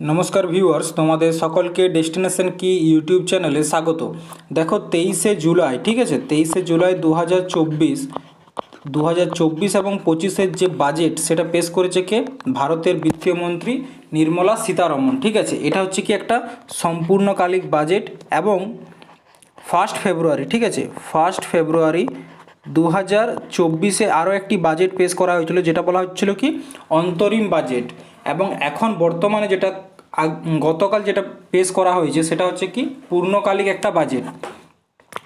নমস্কার ভিউয়ার্স, তোমাদের সকলকে ডেস্টিনেশন কি ইউটিউব চ্যানেলে স্বাগত। দেখো তেইশে জুলাই, ঠিক আছে? তেইশে জুলাই দু হাজার চব্বিশ দু এবং পঁচিশের যে বাজেট, সেটা পেশ করেছে কে? ভারতের বিত্তীয় মন্ত্রী নির্মলা সীতারমন, ঠিক আছে? এটা হচ্ছে কি একটা সম্পূর্ণকালিক বাজেট এবং ফার্স্ট ফেব্রুয়ারি, ঠিক আছে? ফার্স্ট ফেব্রুয়ারি দু হাজার চব্বিশে আরও একটি বাজেট পেশ করা হয়েছিল, যেটা বলা হচ্ছিল কি? অন্তরিম বাজেট। এবং এখন বর্তমানে যেটা গতকাল যেটা পেশ করা হয়েছে সেটা হচ্ছে কি পূর্ণকালিক একটা বাজেট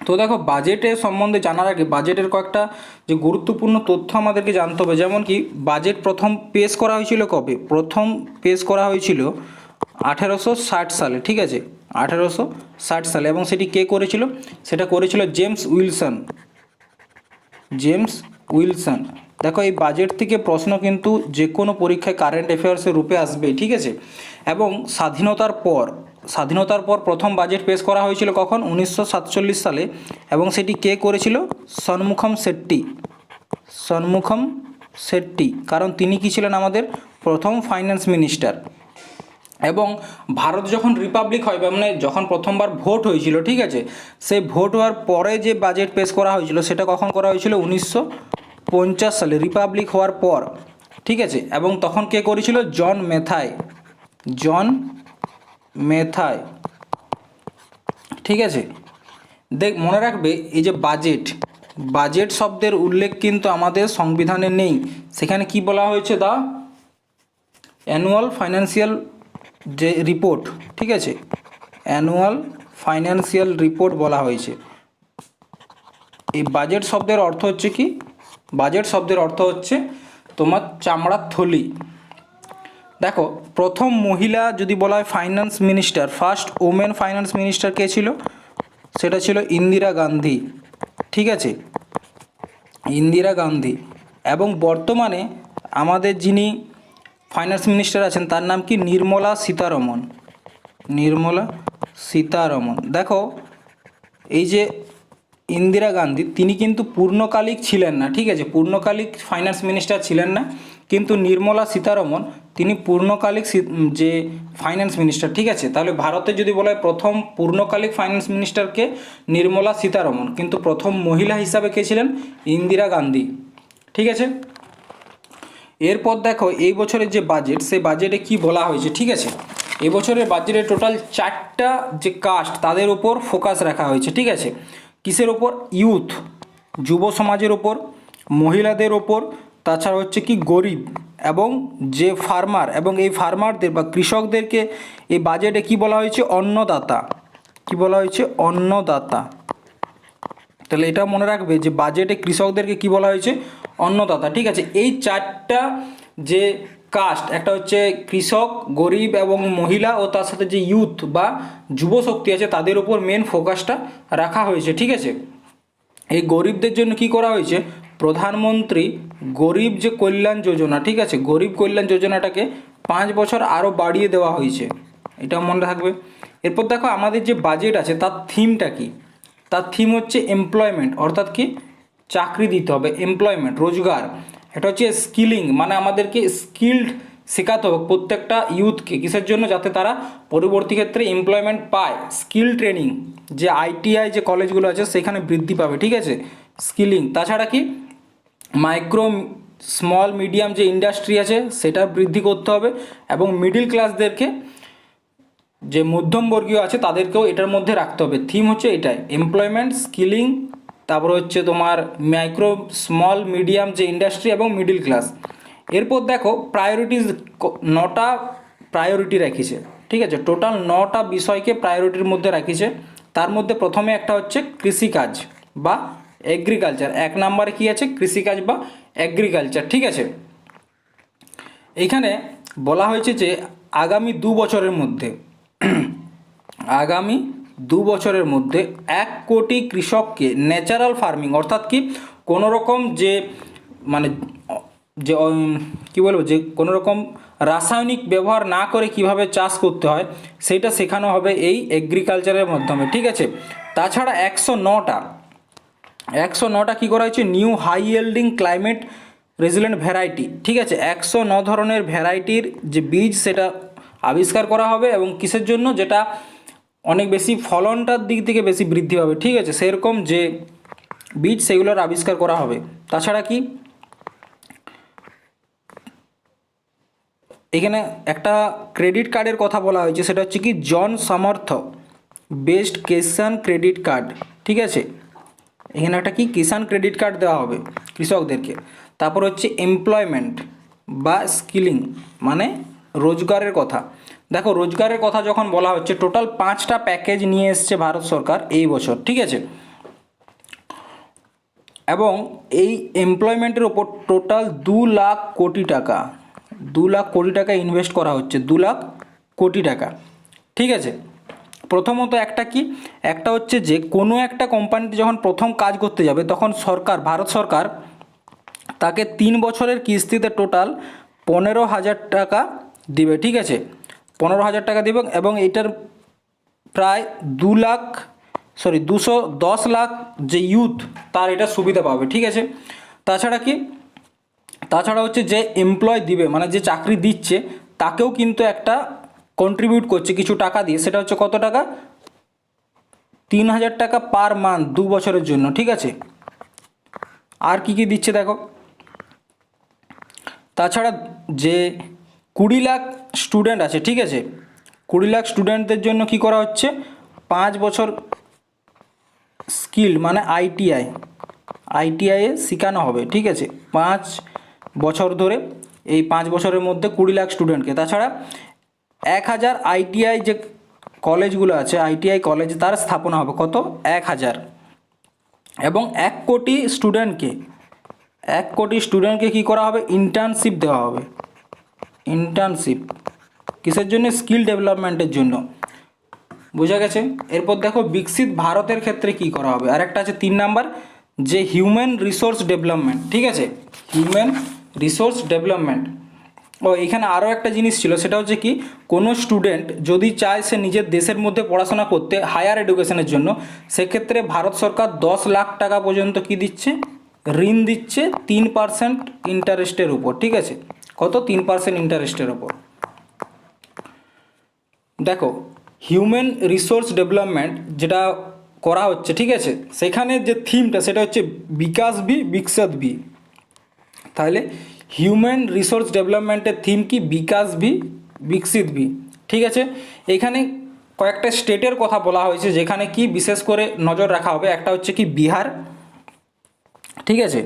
তো দেখো বাজেটের সম্বন্ধে জানার আগে বাজেটের কয়েকটা যে গুরুত্বপূর্ণ তথ্য আমাদেরকে জানতে হবে। যেমন কি বাজেট প্রথম পেশ করা হয়েছিল কবে? প্রথম পেশ করা হয়েছিল আঠেরোশো ষাট সালে, ঠিক আছে? আঠেরোশো ষাট সালে এবং সেটি কে করেছিল? সেটা করেছিল জেমস উইলসন জেমস উইলসন দেখো, এই বাজেট থেকে প্রশ্ন কিন্তু যে কোনো পরীক্ষায় কারেন্ট অ্যাফেয়ার্সের রূপে আসবে, ঠিক আছে? এবং স্বাধীনতার পর স্বাধীনতার পর প্রথম বাজেট পেশ করা হয়েছিল কখন? উনিশশো সাতচল্লিশ সালে। এবং সেটি কে করেছিল? সন্মুখম শেট্টি। সন্মুখম শেট্টি। কারণ তিনি কি ছিলেন আমাদের? প্রথম ফাইন্যান্স মিনিস্টার এবং ভারত যখন রিপাবলিক হয় মানে যখন প্রথমবার ভোট হয়েছিল, ঠিক আছে? সেই ভোট হওয়ার পরে যে বাজেট পেশ করা হয়েছিল, সেটা কখন করা হয়েছিল? উনিশশো পঞ্চাশ সালে রিপাবলিক হওয়ার পর, ঠিক আছে? এবং তখন কে করেছিল? জন মেথায় জন মেথায় ঠিক আছে? দেখ, মনে রাখবে, এই যে বাজেট বাজেট শব্দের উল্লেখ কিন্তু আমাদের সংবিধানে নেই। সেখানে কি বলা হয়েছে দা? অ্যানুয়াল ফাইন্যান্সিয়াল যে রিপোর্ট, ঠিক আছে? অ্যানুয়াল ফাইন্যান্সিয়াল রিপোর্ট বলা হয়েছে। এই বাজেট শব্দের অর্থ হচ্ছে কি? বাজেট শব্দের অর্থ হচ্ছে তোমার চামড়ার থলি। দেখো, প্রথম মহিলা যদি বলা হয় finance minister first women finance minister কে ছিল? সেটা ছিল ইন্দিরা গান্ধী, ঠিক আছে? ইন্দিরা গান্ধী। এবং বর্তমানে আমাদের যিনি ফাইন্যান্স মিনিস্টার আছেন, তার নাম কি? নির্মলা সীতারমন। নির্মলা সীতারমন। দেখো, এই যে ইন্দিরা গান্ধী, তিনি কিন্তু পূর্ণকালিক ছিলেন না, ঠিক আছে? পূর্ণকালিক ফাইন্যান্স মিনিস্টার ছিলেন না, কিন্তু নির্মলা সীতারমন, তিনি পূর্ণকালিক সি- যে ফাইন্যান্স মিনিস্টার ঠিক আছে? তাহলে ভারতে যদি বলা হয় প্রথম পূর্ণকালিক ফাইন্যান্স মিনিস্টারকে নির্মলা সীতারমন, কিন্তু প্রথম মহিলা হিসাবে কে ছিলেন? ইন্দিরা গান্ধী, ঠিক আছে? এরপর দেখো, এই বছরের যে বাজেট সেই বাজেটে কি বলা হয়েছে, ঠিক আছে? এবছরের বাজেটে টোটাল চারটা যে কাস্ট তাদের উপর ফোকাস রাখা হয়েছে, ঠিক আছে? কিসের ওপর? ইউথ। যুব সমাজের ওপর, মহিলাদের ওপর, তাছাড়া হচ্ছে কি গরিব এবং যে ফার্মার এবং এই ফার্মারদের বা কৃষকদেরকে এই বাজেটে কি বলা হয়েছে? অন্নদাতা। কি বলা হয়েছে? অন্নদাতা। তাহলে এটা মনে রাখবে যে বাজেটে কৃষকদেরকে কি বলা হয়েছে? অন্নদাতা। ঠিক আছে, এই চারটা যে কাস্ট একটা হচ্ছে কৃষক, গরিব এবং মহিলা ও তার সাথে যে ইউথ বা যুব শক্তি আছে, তাদের উপর মেন ফোকাসটা রাখা হয়েছে, ঠিক আছে? এই গরিবদের জন্য কি করা হয়েছে? প্রধানমন্ত্রী গরিব যে কল্যাণ যোজনা, ঠিক আছে? গরিব কল্যাণ যোজনাটাকে পাঁচ বছর আরও বাড়িয়ে দেওয়া হয়েছে। এটা মনে থাকবে? এরপর দেখো, আমাদের যে বাজেট আছে, তার থিমটা কি? তার থিম হচ্ছে এমপ্লয়মেন্ট অর্থাৎ কি? চাকরি দিতে হবে এমপ্লয়মেন্ট রোজগার। এটা হচ্ছে স্কিলিং মানে আমাদেরকে স্কিল্ড শেখাতে হবে প্রত্যেকটা ইউথকে কিসের জন্য? যাতে তারা পরবর্তী ক্ষেত্রে এমপ্লয়মেন্ট পায়। স্কিল ট্রেনিং যে আইটিআই যে কলেজগুলো আছে, সেখানে বৃদ্ধি পাবে, ঠিক আছে? স্কিলিং তাছাড়া কি? মাইক্রো স্মল মিডিয়াম যে ইন্ডাস্ট্রি আছে, সেটা বৃদ্ধি করতে হবে এবং মিডিল ক্লাসদেরকে যে মধ্যমবর্গীয় আছে, তাদেরকেও এটার মধ্যে রাখতে হবে। থিম হচ্ছে এটাই এমপ্লয়মেন্ট স্কিলিং তারপর হচ্ছে তোমার মাইক্রো স্মল মিডিয়াম যে ইন্ডাস্ট্রি এবং মিডিল ক্লাস এরপর দেখো প্রায়োরিটিস নটা প্রায়োরিটি রাখিছে। ঠিক আছে? টোটাল নটা বিষয়কে প্রায়োরিটির মধ্যে রাখিছে। তার মধ্যে প্রথমে একটা হচ্ছে কৃষিকাজ বা এগ্রিকালচার এক নাম্বারে কী আছে? কৃষিকাজ বা এগ্রিকালচার ঠিক আছে? এইখানে বলা হয়েছে যে আগামী দু বছরের মধ্যে, আগামী দু বছরের মধ্যে এক কোটি কৃষককে ন্যাচারাল ফার্মিং, অর্থাৎ কি কোনো রকম যে মানে যে কী বলব, যে কোনো রকম রাসায়নিক ব্যবহার না করে কীভাবে চাষ করতে হয়, সেটা শেখানো হবে এই এগ্রিকালচারের মাধ্যমে, ঠিক আছে? তাছাড়া একশো নটা একশো নটা কী করা হয়েছে? New high yielding climate resilient variety ঠিক আছে? একশো ন ধরনের ভ্যারাইটির যে বীজ সেটা আবিষ্কার করা হবে এবং কিসের জন্য? যেটা অনেক বেশি ফলনটার দিক থেকে বেশি বৃদ্ধি পাবে, ঠিক আছে? সেরকম যে বীজ সেগুলোর আবিষ্কার করা হবে। তাছাড়া কি? এখানে একটা ক্রেডিট কার্ডের কথা বলা হয়েছে, সেটা হচ্ছে কি জন সমর্থ বেস্ট কিষান ক্রেডিট কার্ড, ঠিক আছে? এখানে একটা কি? কিষান ক্রেডিট কার্ড দেওয়া হবে কৃষকদেরকে। তারপর হচ্ছে এমপ্লয়মেন্ট বা স্কিলিং মানে রোজগারের কথা। দেখো, রোজগারের কথা যখন বলা হচ্ছে টোটাল পাঁচটা প্যাকেজ নিয়ে এসছে ভারত সরকার এই বছর, ঠিক আছে? এবং এই এমপ্লয়মেন্টের ওপর টোটাল দু লাখ কোটি টাকা, দু লাখ কোটি টাকা ইনভেস্ট করা হচ্ছে, দু লাখ কোটি টাকা, ঠিক আছে? প্রথমত একটা কি? একটা হচ্ছে যে, কোনো একটা কোম্পানিতে যখন প্রথম কাজ করতে যাবে, তখন সরকার, ভারত সরকার তাকে তিন বছরের কিস্তিতে টোটাল পনেরো হাজার টাকা দিবে, ঠিক আছে? পনেরো হাজার টাকা দেবেন এবং এটার প্রায় দু লাখ সরি দুশো দশ লাখ যে ইউথ তার এটা সুবিধা পাবে, ঠিক আছে? তাছাড়া কি? তাছাড়া হচ্ছে যে এমপ্লয় দিবে মানে যে চাকরি দিচ্ছে, তাকেও কিন্তু একটা কন্ট্রিবিউট করছে কিছু টাকা দিয়ে, সেটা হচ্ছে কত টাকা? তিন হাজার টাকা পার মান্থ দু বছরের জন্য, ঠিক আছে? আর কি কি দিচ্ছে দেখো? তাছাড়া যে কুড়ি লাখ স্টুডেন্ট আছে, ঠিক আছে? কুড়ি লাখ স্টুডেন্টদের জন্য কি করা হচ্ছে? পাঁচ বছর স্কিল মানে আইটিআই আইটিআইয়ে শেখানো হবে, ঠিক আছে? পাঁচ বছর ধরে, এই পাঁচ বছরের মধ্যে কুড়ি লাখ স্টুডেন্টকে তাছাড়া এক হাজার আইটিআই যে কলেজগুলো আছে আইটিআই কলেজ তার স্থাপনা হবে কত? এক হাজার। এবং এক কোটি স্টুডেন্টকে এক কোটি স্টুডেন্টকে কী করা হবে? ইন্টার্নশিপ দেওয়া হবে। ইন্টার্নশিপ কিসের জন্য? স্কিল ডেভেলপমেন্টের জন্য। বোঝা গেছে? এরপর দেখো, বিকশিত ভারতের ক্ষেত্রে কি করা হবে? আর একটা আছে তিন নাম্বার, যে হিউম্যান রিসোর্স ডেভেলপমেন্ট ঠিক আছে? হিউম্যান রিসোর্স ডেভেলপমেন্ট ও, এখানে আরও একটা জিনিস ছিল, সেটা হচ্ছে কি, কোনো স্টুডেন্ট যদি চায় সে নিজের দেশের মধ্যে পড়াশোনা করতে হায়ার এডুকেশনের জন্য, সেক্ষেত্রে ভারত সরকার দশ লাখ টাকা পর্যন্ত কি দিচ্ছে? ঋণ দিচ্ছে তিন পার্সেন্ট ইন্টারেস্টের উপর, ঠিক আছে? কত? তিন পার্সেন্ট ইন্টারেস্টের উপর দেখো হিউম্যান রিসোর্স ডেভেলপমেন্ট যেটা করা হচ্ছে, ঠিক আছে? সেখানে যে থিমটা সেটা হচ্ছে বিকাশ বি, বিকশাত বি। তাহলে হিউম্যান রিসোর্স ডেভেলপমেন্টের থিম কি? বিকাশ বি, বিকশিত বি। ঠিক আছে? এখানে কয়েকটা স্টেটের কথা বলা হয়েছে, যেখানে কি বিশেষ করে নজর রাখা হবে। একটা হচ্ছে কি বিহার। ঠিক আছে?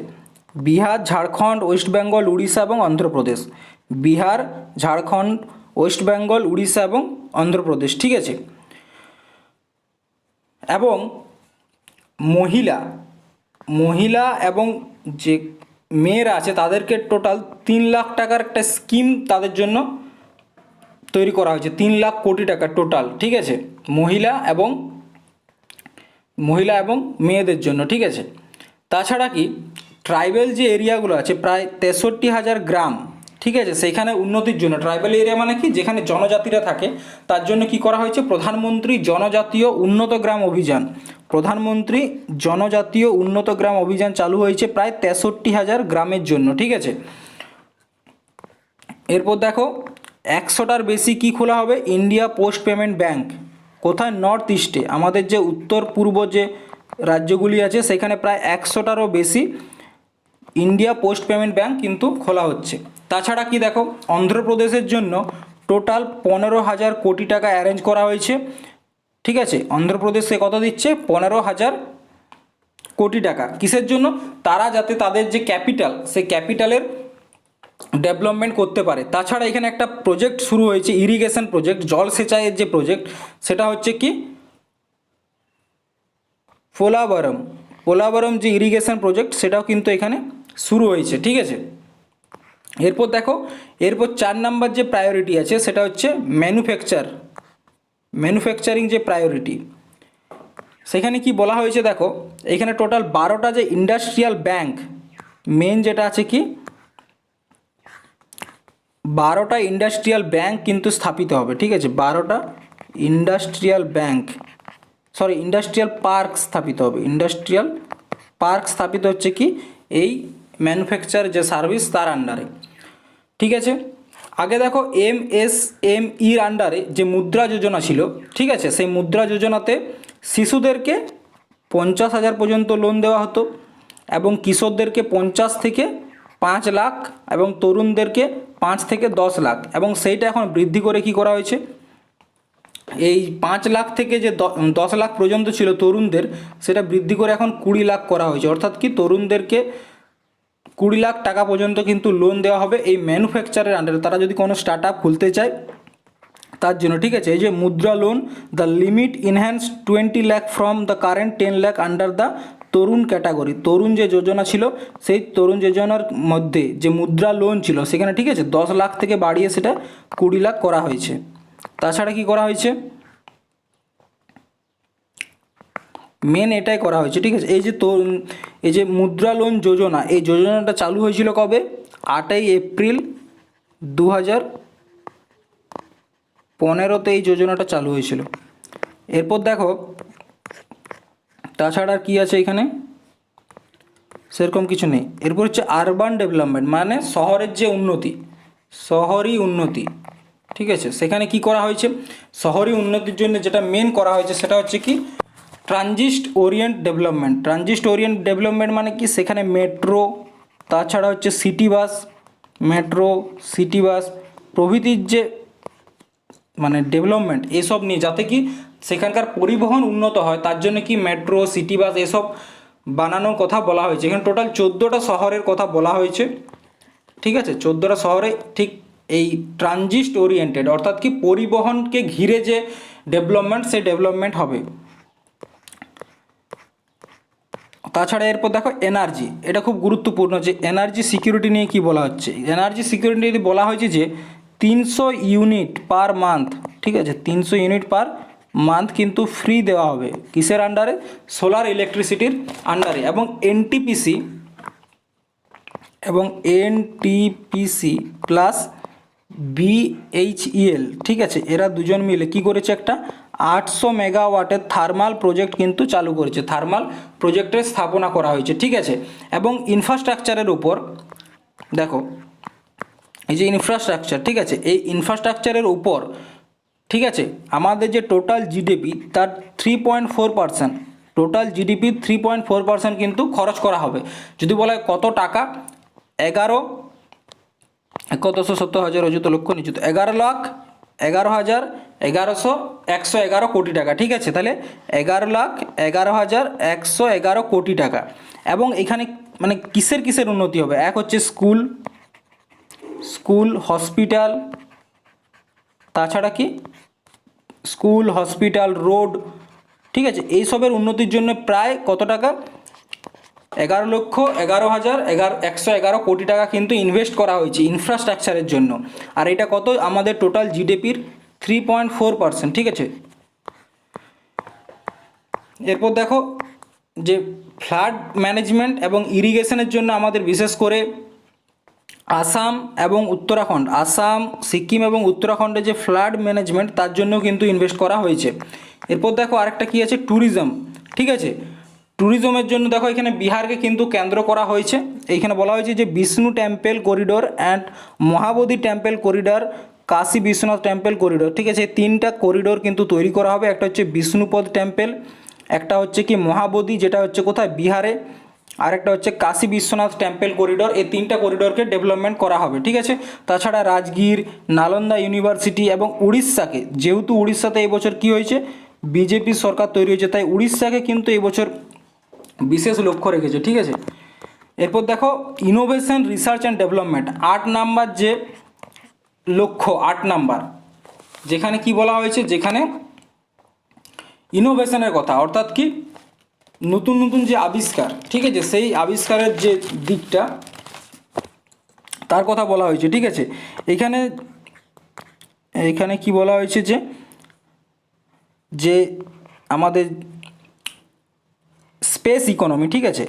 বিহার, ঝাড়খণ্ড, ওয়েস্ট বেঙ্গল, উড়িষ্যা এবং অন্ধ্রপ্রদেশ। বিহার, ঝাড়খণ্ড, ওয়েস্ট বেঙ্গল, উড়িষ্যা এবং অন্ধ্রপ্রদেশ, ঠিক আছে? এবং মহিলা মহিলা এবং যে মেয়েরা আছে, তাদেরকে টোটাল তিন লাখ টাকার একটা স্কিম তাদের জন্য তৈরি করা হয়েছে, তিন লাখ কোটি টাকা টোটাল ঠিক আছে? মহিলা এবং মহিলা এবং মেয়েদের জন্য, ঠিক আছে? তাছাড়া কি ট্রাইবেল যে এরিয়াগুলো আছে প্রায় তেষট্টি হাজার গ্রাম, ঠিক আছে? সেইখানে উন্নতির জন্য। ট্রাইবেল এরিয়া মানে কি? যেখানে জনজাতিরা থাকে, তার জন্য কি করা হয়েছে? প্রধানমন্ত্রী জনজাতীয় উন্নত গ্রাম অভিযান। প্রধানমন্ত্রী জনজাতীয় উন্নত গ্রাম অভিযান চালু হয়েছে প্রায় তেষট্টি হাজার গ্রামের জন্য, ঠিক আছে? এরপর দেখো, একশোটার বেশি কি খোলা হবে? India post payment bank. কোথায়? নর্থ ইস্টে। আমাদের যে উত্তর পূর্ব যে রাজ্যগুলি আছে, সেখানে প্রায় একশোটারও বেশি ইন্ডিয়া পোস্ট পেমেন্ট ব্যাংক কিন্তু খোলা হচ্ছে। তাছাড়া কি দেখো, অন্ধ্রপ্রদেশের জন্য টোটাল পনেরো হাজার কোটি টাকা অ্যারেঞ্জ করা হয়েছে। ঠিক আছে অন্ধ্রপ্রদেশকে কত দিচ্ছে? পনেরো হাজার কোটি টাকা। কিসের জন্য? তারা যাতে তাদের যে ক্যাপিটাল সেই ক্যাপিটালের ডেভেলপমেন্ট করতে পারে। তাছাড়া এখানে একটা প্রজেক্ট শুরু হয়েছে ইরিগেশন প্রজেক্ট জল সেচাইয়ের যে প্রজেক্ট সেটা হচ্ছে কি? পোলাবরম। পোলাবরম যে ইরিগেশন প্রজেক্ট সেটাও কিন্তু এখানে শুরু হয়েছে, ঠিক আছে? এরপর দেখো, এরপর চার নাম্বার যে প্রায়োরিটি আছে, সেটা হচ্ছে ম্যানুফ্যাকচার ম্যানুফ্যাকচারিং যে প্রায়োরিটি সেখানে কি বলা হয়েছে দেখো, এখানে টোটাল বারোটা যে ইন্ডাস্ট্রিয়াল ব্যাংক মেন যেটা আছে কি? বারোটা ইন্ডাস্ট্রিয়াল ব্যাংক কিন্তু স্থাপিত হবে, ঠিক আছে? বারোটা industrial bank sorry industrial park স্থাপিত হবে। ইন্ডাস্ট্রিয়াল পার্ক স্থাপিত হচ্ছে কি? এই ম্যানুফ্যাকচার যে সার্ভিস তার আন্ডারে ঠিক আছে? আগে দেখো এম এস এম ইর আন্ডারে যে মুদ্রা যোজনা ছিল, ঠিক আছে? সেই মুদ্রা যোজনাতে শিশুদেরকে পঞ্চাশ হাজার পর্যন্ত লোন দেওয়া হতো এবং কিশোরদেরকে পঞ্চাশ থেকে পাঁচ লাখ এবং তরুণদেরকে পাঁচ থেকে দশ লাখ এবং সেইটা এখন বৃদ্ধি করে কি করা হয়েছে? এই পাঁচ লাখ থেকে যে দশ লাখ পর্যন্ত ছিল তরুণদের, সেটা বৃদ্ধি করে এখন কুড়ি লাখ করা হয়েছে। অর্থাৎ কি তরুণদেরকে কুড়ি লাখ টাকা পর্যন্ত কিন্তু লোন দেওয়া হবে এই ম্যানুফ্যাকচারের আন্ডারে তারা যদি কোনো স্টার্ট আপ খুলতে চায়, তার জন্য, ঠিক আছে? এই যে Mudra loan the limit enhance twenty lakh from the current ten lakh under the Tarun category Tarun যে যোজনা ছিল, সেই তরুণ যোজনার মধ্যে যে মুদ্রা লোন ছিল, সেখানে, ঠিক আছে? দশ লাখ থেকে বাড়িয়ে সেটা কুড়ি লাখ করা হয়েছে। তাছাড়া কি করা হয়েছে? মেন এটাই করা হয়েছে, ঠিক আছে? এই যে তো এই যে মুদ্রা লোন যোজনা, এই যোজনাটা চালু হয়েছিল কবে? আটই এপ্রিল দু হাজার পনেরোতে এই যোজনাটা চালু হয়েছিল। এরপর দেখো, তাছাড়া আর কী আছে এখানে? সেরকম কিছু নেই। এরপর হচ্ছে আরবান ডেভেলপমেন্ট মানে শহরের যে উন্নতি, শহরই উন্নতি, ঠিক আছে? সেখানে কি করা হয়েছে? শহরী উন্নতির জন্য যেটা মেন করা হয়েছে সেটা হচ্ছে কি? Transit oriented development. Transit oriented development মানে কি? সেখানে মেট্রো, তাছাড়া হচ্ছে city bus, metro, city bus, প্রভৃতির যে মানে ডেভেলপমেন্ট, এসব নিয়ে, যাতে কি সেখানকার পরিবহন উন্নত হয়, তার জন্য কি মেট্রো, সিটি বাস, এসব বানানোর কথা বলা হয়েছে। এখানে টোটাল চোদ্দোটা শহরের কথা বলা হয়েছে। ঠিক আছে? চোদ্দোটা শহরে ঠিক এই ট্রানজিস্ট ওরিয়েন্টেড, অর্থাৎ কি পরিবহনকে ঘিরে যে ডেভেলপমেন্ট সেই ডেভেলপমেন্ট হবে। তাছাড়া এরপর দেখো এনার্জি। এটা খুব গুরুত্বপূর্ণ যে এনার্জি সিকিউরিটি নিয়ে কি বলা হচ্ছে। এনার্জি সিকিউরিটি নিয়ে বলা হয়েছে যে তিনশো ইউনিট পার মান্থ, ঠিক আছে, তিনশো ইউনিট পার মান্থ কিন্তু ফ্রি দেওয়া হবে কিসের আন্ডারে সোলার ইলেকট্রিসিটির আন্ডারে এবং এনটিপিসি এবং এনটিপিসি প্লাস বিএইচইএল ঠিক আছে, এরা দুজন মিলে কি করেছে একটা? আটশো মেগাওয়াটের থার্মাল প্রজেক্ট কিন্তু চালু করেছে। থার্মাল প্রজেক্টের স্থাপনা করা হয়েছে, ঠিক আছে? এবং ইনফ্রাস্ট্রাকচারের উপর, দেখো, এই যে ইনফ্রাস্ট্রাকচার ঠিক আছে? এই ইনফ্রাস্ট্রাকচারের উপর, ঠিক আছে? আমাদের যে টোটাল জিডিপি তার three point four percent total GDP three point four percent কিন্তু খরচ করা হবে। যদি বলা হয় কত টাকা? এগারো একাদশো সত্তর হাজার অযুত লক্ষ নিযুত, এগারো লাখ এগারো হাজার এগারোশো একশো এগারো কোটি টাকা, ঠিক আছে? তাহলে এগারো লাখ এগারো হাজার একশো এগারো কোটি টাকা। এবং এখানে মানে কিসের কিসের উন্নতি হবে? এক হচ্ছে স্কুল স্কুল, হসপিটাল, তাছাড়া কি? স্কুল, হসপিটাল, রোড, ঠিক আছে? এইসবের উন্নতির জন্য প্রায় কত টাকা? এগারো লক্ষ, এগারো হাজার, এগারো, একশো এগারো কোটি টাকা কিন্তু ইনভেস্ট করা হয়েছে ইনফ্রাস্ট্রাকচারের জন্য। আর এটা কত? আমাদের টোটাল জিডিপির থ্রি পয়েন্ট ফোর পার্সেন্ট ঠিক আছে? এরপর দেখো যে ফ্লাড ম্যানেজমেন্ট এবং ইরিগেশনের জন্য আমাদের বিশেষ করে আসাম এবং উত্তরাখণ্ড, আসাম, সিকিম এবং উত্তরাখণ্ডে যে ফ্লাড ম্যানেজমেন্ট তার জন্য কিন্তু ইনভেস্ট করা হয়েছে। এরপর দেখো আরেকটা কী আছে? ট্যুরিজম ঠিক আছে? ট্যুরিজমের জন্য দেখো এখানে বিহারকে কিন্তু কেন্দ্র করা হয়েছে। এইখানে বলা হয়েছে যে Vishnu temple corridor and Mahabodhi temple corridor Kashi Vishwanath temple corridor ঠিক আছে তিনটা করিডোর কিন্তু তৈরি করা হবে। একটা হচ্ছে বিষ্ণুপদ টেম্পল একটা হচ্ছে কি মহাবোধি, যেটা হচ্ছে কোথায়? বিহারে। আরেকটা হচ্ছে কাশী বিশ্বনাথ টেম্পল করিডোর এই তিনটা করিডোরকে ডেভেলপমেন্ট করা হবে। ঠিক আছে? তাছাড়া রাজগীর, নালন্দা ইউনিভার্সিটি এবং উড়িষ্যাকে, যেহেতু উড়িষ্যাতে এবছর কি হয়েছে? বিজেপি সরকার তৈরি হয়েছে। তাই উড়িষ্যাকে কিন্তু এবছর বিশেষ লক্ষ্য রেখেছে, ঠিক আছে? এরপর দেখো ইনোভেশন রিসার্চ অ্যান্ড ডেভেলপমেন্ট আট নাম্বার যে লক্ষ্য, আট নাম্বার, যেখানে কি বলা হয়েছে? যেখানে ইনোভেশনের কথা, অর্থাৎ কি? নতুন নতুন যে আবিষ্কার, ঠিক আছে? সেই আবিষ্কারের যে দিকটা, তার কথা বলা হয়েছে, ঠিক আছে? এখানে এখানে কি বলা হয়েছে যে যে আমাদের স্পেস ইকোনমি, ঠিক আছে?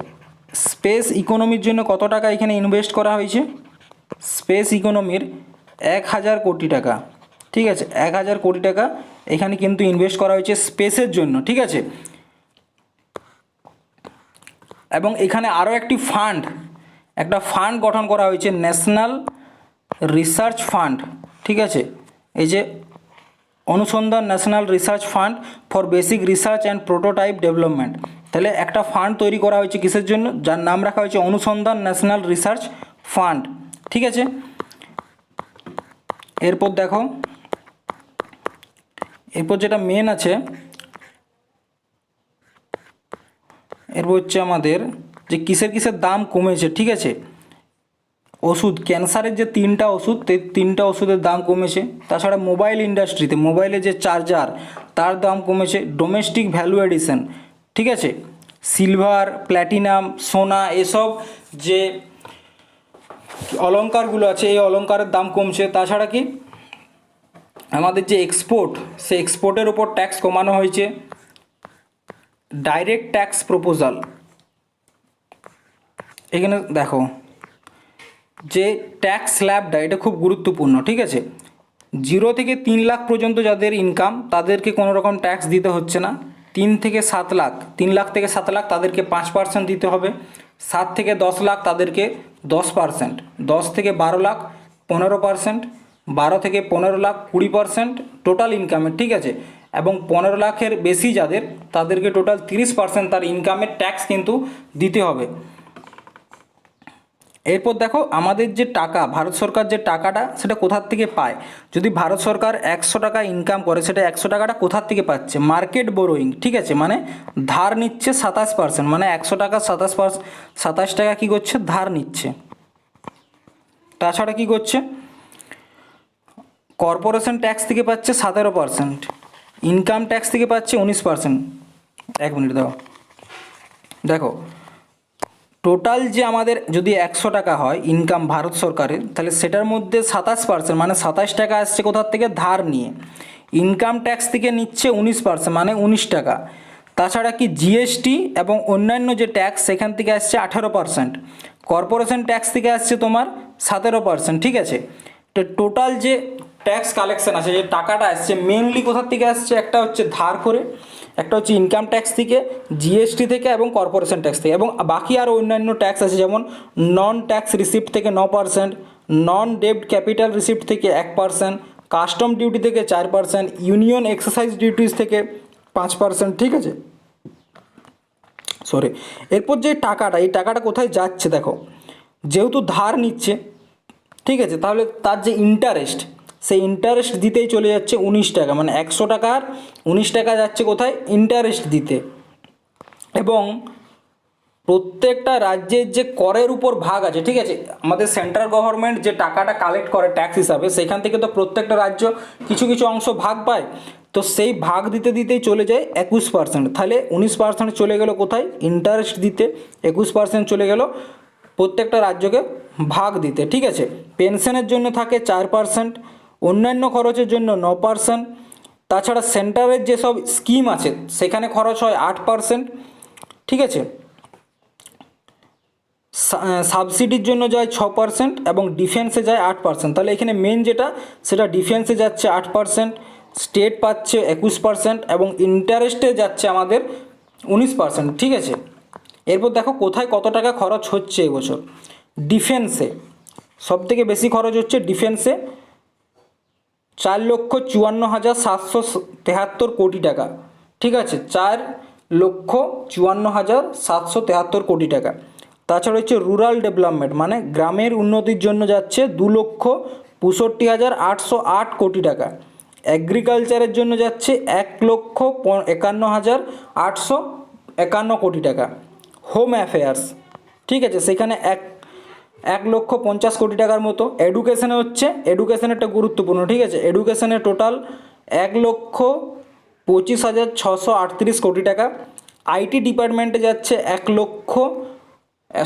স্পেস ইকোনমির জন্য কত টাকা এখানে ইনভেস্ট করা হয়েছে? স্পেস ইকোনমির এক হাজার কোটি টাকা, ঠিক আছে? এক হাজার কোটি টাকা এখানে কিন্তু ইনভেস্ট করা হয়েছে স্পেসের জন্য, ঠিক আছে? এবং এখানে আরও একটি ফান্ড, একটা ফান্ড গঠন করা হয়েছে, ন্যাশনাল রিসার্চ ফান্ড, ঠিক আছে? এই যে Anusandhan national research fund for basic research and prototype development. তাহলে একটা ফান্ড তৈরি করা হয়েছে কিসের জন্য? যার নাম রাখা হয়েছে অনুসন্ধান ন্যাশনাল রিসার্চ ফান্ড ঠিক আছে? এরপর দেখো, এরপর যেটা মেন আছে, এরপর হচ্ছে আমাদের যে কিসের কিসের দাম কমেছে, ঠিক আছে? ওষুধ, ক্যান্সারের যে তিনটা ওষুধ তিনটা ওষুধের দাম কমেছে। তাছাড়া মোবাইল ইন্ডাস্ট্রিতে মোবাইলের যে চার্জার তার দাম কমেছে। ডোমেস্টিক ভ্যালু এডিশন ঠিক আছে? সিলভার প্ল্যাটিনাম সোনা এসব যে অলংকারগুলো আছে, এই অলংকারের দাম কমছে। তাছাড়া কি? আমাদের যে এক্সপোর্ট সেই এক্সপোর্টের উপর ট্যাক্স কমানো হয়েছে। ডাইরেক্ট ট্যাক্স প্রপোজাল এখানে দেখো, যে ট্যাক্স স্ল্যাবটা এটা খুব গুরুত্বপূর্ণ, ঠিক আছে? জিরো থেকে তিন লাখ পর্যন্ত যাদের ইনকাম তাদেরকে কোনো রকম ট্যাক্স দিতে হচ্ছে না। তিন থেকে সাত লাখ, তিন লাখ থেকে সাত লাখ তাদেরকে পাঁচ পার্সেন্ট দিতে হবে। সাত থেকে দশ লাখ তাদেরকে দশ পার্সেন্ট দশ থেকে বারো লাখ পনেরো পার্সেন্ট বারো থেকে পনেরো লাখ কুড়ি পার্সেন্ট টোটাল ইনকামের ঠিক আছে? এবং পনেরো লাখের বেশি যাদের, তাদেরকে টোটাল তিরিশ পার্সেন্ট তার ইনকামের ট্যাক্স কিন্তু দিতে হবে। এরপর দেখো আমাদের যে টাকা, ভারত সরকার যে টাকাটা সেটা কোথার থেকে পায়? যদি ভারত সরকার একশো টাকা ইনকাম করে, সেটা একশো টাকাটা কোথার থেকে পাচ্ছে? মার্কেট বোরোয়িং ঠিক আছে? মানে ধার নিচ্ছে সাতাশ পার্সেন্ট মানে একশো টাকা সাতাশ পার্স সাতাশ টাকা কী করছে? ধার নিচ্ছে। তাছাড়া কী করছে? কর্পোরেশন ট্যাক্স থেকে পাচ্ছে সতেরো পার্সেন্ট ইনকাম ট্যাক্স থেকে পাচ্ছে উনিশ পার্সেন্ট এক মিনিট দাও। দেখো টোটাল যে আমাদের যদি একশো টাকা হয় ইনকাম ভারত সরকারের, তাহলে সেটার মধ্যে সাতাশ পার্সেন্ট মানে সাতাশ টাকা আসছে কোথার থেকে? ধার নিয়ে। ইনকাম ট্যাক্স থেকে নিচ্ছে উনিশ পার্সেন্ট মানে উনিশ টাকা। তাছাড়া কি জিএসটি এবং অন্যান্য যে ট্যাক্স সেখান থেকে আসছে আঠারো পার্সেন্ট কর্পোরেশন ট্যাক্স থেকে আসছে তোমার সতেরো পার্সেন্ট ঠিক আছে? তো টোটাল যে ট্যাক্স কালেকশন আছে, যে টাকাটা আসছে মেনলি কোথার থেকে আসছে? একটা হচ্ছে ধার করে, একটা হচ্ছে ইনকাম ট্যাক্স থেকে জিএসটি থেকে এবং কর্পোরেশন ট্যাক্স থেকে। এবং বাকি আরও অন্যান্য ট্যাক্স আছে, যেমন নন ট্যাক্স রিসিপ্ট থেকে ন পার্সেন্ট নন ডেব্ট ক্যাপিটাল রিসিপ্ট থেকে এক পার্সেন্ট কাস্টম ডিউটি থেকে চার পার্সেন্ট ইউনিয়ন এক্সারসাইজ ডিউটিস থেকে পাঁচ পার্সেন্ট ঠিক আছে? সরি এরপর যে টাকাটা, এই টাকাটা কোথায় যাচ্ছে দেখো? যেহেতু ধার নিচ্ছে, ঠিক আছে? তাহলে তার যে ইন্টারেস্ট সেই ইন্টারেস্ট দিতেই চলে যাচ্ছে উনিশ টাকা। মানে একশো টাকার উনিশ টাকা যাচ্ছে কোথায়? ইন্টারেস্ট দিতে। এবং প্রত্যেকটা রাজ্যের যে করের উপর ভাগ আছে, ঠিক আছে? আমাদের সেন্ট্রাল গভর্নমেন্ট যে টাকাটা কালেক্ট করে ট্যাক্স হিসাবে, সেখান থেকে তো প্রত্যেকটা রাজ্য কিছু কিছু অংশ ভাগ পায়। তো সেই ভাগ দিতে দিতেই চলে যায় একুশ পার্সেন্ট তাহলে উনিশ পার্সেন্ট চলে গেল কোথায়? ইন্টারেস্ট দিতে। একুশ পার্সেন্ট চলে গেল প্রত্যেকটা রাজ্যকে ভাগ দিতে, ঠিক আছে? পেনশনের জন্য থাকে চার পার্সেন্ট অন্যান্য খরচের জন্য ন পার্সেন্ট তাছাড়া সেন্টারের যেসব স্কিম আছে, সেখানে খরচ হয় আট পার্সেন্ট। ঠিক আছে? সাবসিডির জন্য যায় ছ পার্সেন্ট এবং ডিফেন্সে যায় আট পার্সেন্ট। তাহলে এখানে মেন যেটা, সেটা ডিফেন্সে যাচ্ছে আট পার্সেন্ট, স্টেট পাচ্ছে একুশ পার্সেন্ট এবং ইন্টারেস্টে যাচ্ছে আমাদের উনিশ পার্সেন্ট। ঠিক আছে? এরপর দেখো কোথায় কত টাকা খরচ হচ্ছে এবছর? ডিফেন্সে। সবথেকে বেশি খরচ হচ্ছে ডিফেন্সে। চার লক্ষ চুয়ান্ন হাজার সাতশো তেহাত্তর কোটি টাকা। ঠিক আছে, চার লক্ষ চুয়ান্ন হাজার সাতশো তেহাত্তর কোটি টাকা। তাছাড়া হচ্ছে রুরাল ডেভেলপমেন্ট মানে গ্রামের উন্নতির জন্য যাচ্ছে দু লক্ষ পঁয়ষট্টি হাজার আটশো আট কোটি টাকা। এগ্রিকালচারের জন্য যাচ্ছে এক লক্ষ একান্ন হাজার আটশো একান্ন কোটি টাকা। হোম অ্যাফেয়ার্স ঠিক আছে, সেখানে এক এক লক্ষ পঞ্চাশ কোটি টাকার মতো। এডুকেশনে হচ্ছে এডুকেশনেরটা গুরুত্বপূর্ণ, ঠিক আছে? এডুকেশনের টোটাল এক লক্ষ পঁচিশ হাজার ছশো আটত্রিশ কোটি টাকা। আইটি ডিপার্টমেন্টে যাচ্ছে এক লক্ষ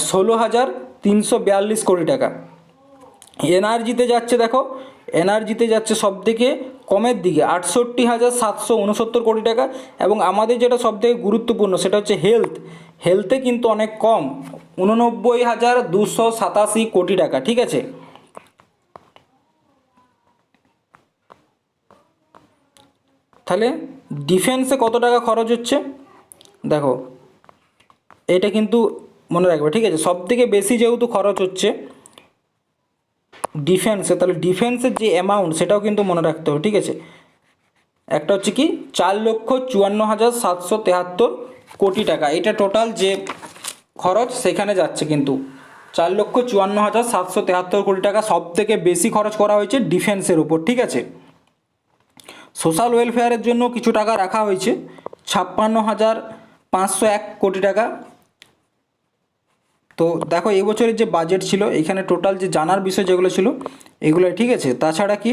ষোলো হাজার তিনশো বিয়াল্লিশ কোটি টাকা। এনআরজিতে যাচ্ছে, দেখো। এনআরজিতে যাচ্ছে সব থেকে কমের দিকে, আটষট্টি হাজার সাতশো উনসত্তর কোটি টাকা। এবং আমাদের যেটা সব থেকে গুরুত্বপূর্ণ, সেটা হচ্ছে হেলথ হেলথে কিন্তু অনেক কম। উননব্বই হাজার দুশো সাতাশি কোটি টাকা, ঠিক আছে? তাহলে ডিফেন্সে কত টাকা খরচ হচ্ছে? দেখো, এটা কিন্তু মনে রাখবে, ঠিক আছে? সব থেকে বেশি যেহেতু খরচ হচ্ছে ডিফেন্সে তাহলে ডিফেন্সের যে অ্যামাউন্ট সেটাও কিন্তু মনে রাখতে হবে, ঠিক আছে? একটা হচ্ছে কি, চার লক্ষ চুয়ান্ন হাজার সাতশো তেহাত্তর কোটি টাকা। এটা টোটাল যে খরচ সেখানে যাচ্ছে কিন্তু। চার লক্ষ চুয়ান্ন হাজার সাতশো তেহাত্তর কোটি টাকা সব থেকে বেশি খরচ করা হয়েছে ডিফেন্সের উপর, ঠিক আছে? সোশ্যাল ওয়েলফেয়ারের জন্য কিছু টাকা রাখা হয়েছে, ছাপ্পান্ন হাজার পাঁচশো এক কোটি টাকা। তো দেখো, এবছরের যে বাজেট ছিল, এখানে টোটাল যে জানার বিষয় যেগুলো ছিল, এগুলো, ঠিক আছে? তাছাড়া কি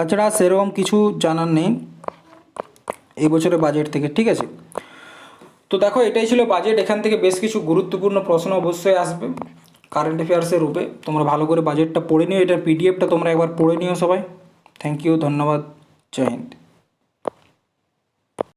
তাছাড়া সেরকম কিছু জানার নেই এবছরের বাজেট থেকে, ঠিক আছে? তো দেখো, এটাই ছিল বাজেট এখান থেকে বেশ কিছু গুরুত্বপূর্ণ প্রশ্ন অবশ্যই আসবে কারেন্ট অ্যাফেয়ার্সের রূপে। তোমরা ভালো করে বাজেটটা পড়ে নিও। এটার পিডিএফটা তোমরা একবার পড়ে নিও সবাই। থ্যাংক ইউ ধন্যবাদ। জয় হিন্দ।